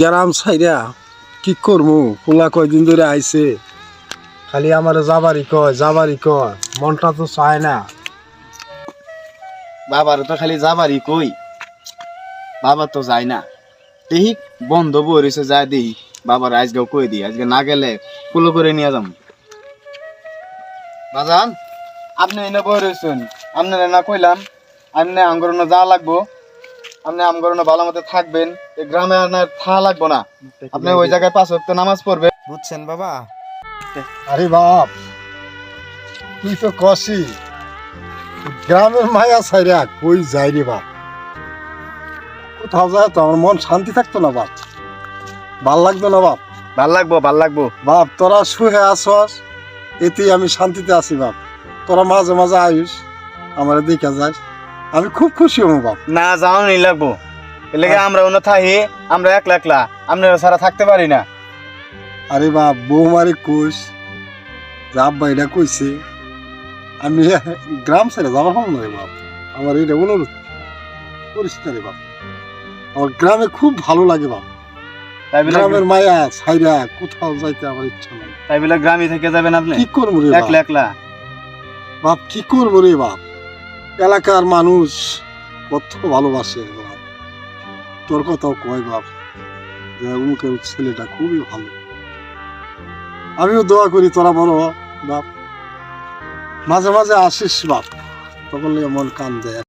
গ্রাম সাইরা কি করব পোলা কয়দিন ধরে আইছে। খালি আমার যাবারই কয় যাবারই কয়, মনটা তো চায় না। বাবার তো খালি যাবারই কই। বাবা তো যায় না। দেখি বন্ধ বই রয়েছে যায় দেখি বাবার আজকেও কই দিই আজকে না গেলে ফুলো করে নিয়ে যাম। বাজান, আপনি এনে বই রয়েছেন আপনার না কইলাম, আপনি আমগরণ যা লাগবো আপনি আমগরণ ভালো মতো থাকবেন এই গ্রামে আপনার থা লাগবো না। আপনি ওই জায়গায় পাঁচ ওয়াক্ত নামাজ পড়বেন বুঝছেন বাবা? আরে বাপ তুই তো কষি গ্রামের মায়া সাইরা কই যাই রে বাপ? কোথাও যায় তো আমার মন শান্তি থাকতো না বাপ। ভালো লাগতো না বাপ? ভালো লাগবো ভালো লাগবো। বাপ তোরা শুয়ে আসস এতেই আমি শান্তিতে আছি বাপ। তোরা মাঝে মাঝে আয়ুস আমার দেখা যাস। আমি খুব খুশি হব বাপ। না যাও নি লাগবো এলাকা আমরা অন্য থাকি আমরা একলা একলা আপনারা সারা থাকতে পারি না। আরে বাপ বৌমারে কোষ যা আব্বা এটা কইছে আমি গ্রাম ছেড়ে যাবার হব না রে বাপ। আমার এটা অনুরোধ পরিষ্কার রে বাপ। আমার গ্রামে খুব ভালো লাগে বাপ। গ্রামের মায়া ছাইরা কোথাও যাইতে আমার ইচ্ছা নাই। তাই বলে গ্রামে থেকে যাবেন আপনি? কি করব রে একলা একলা। বাপ কি করব রে বাপ? এলাকার মানুষ কত ভালোবাসে বাপ। তোর কথাও কয় বাপ, যে অমুকের ছেলেটা খুবই ভালো। আমিও দোয়া করি তোরা বড় বাপ। মাঝে মাঝে আসিস বাপ, তখন মন কান দেয়।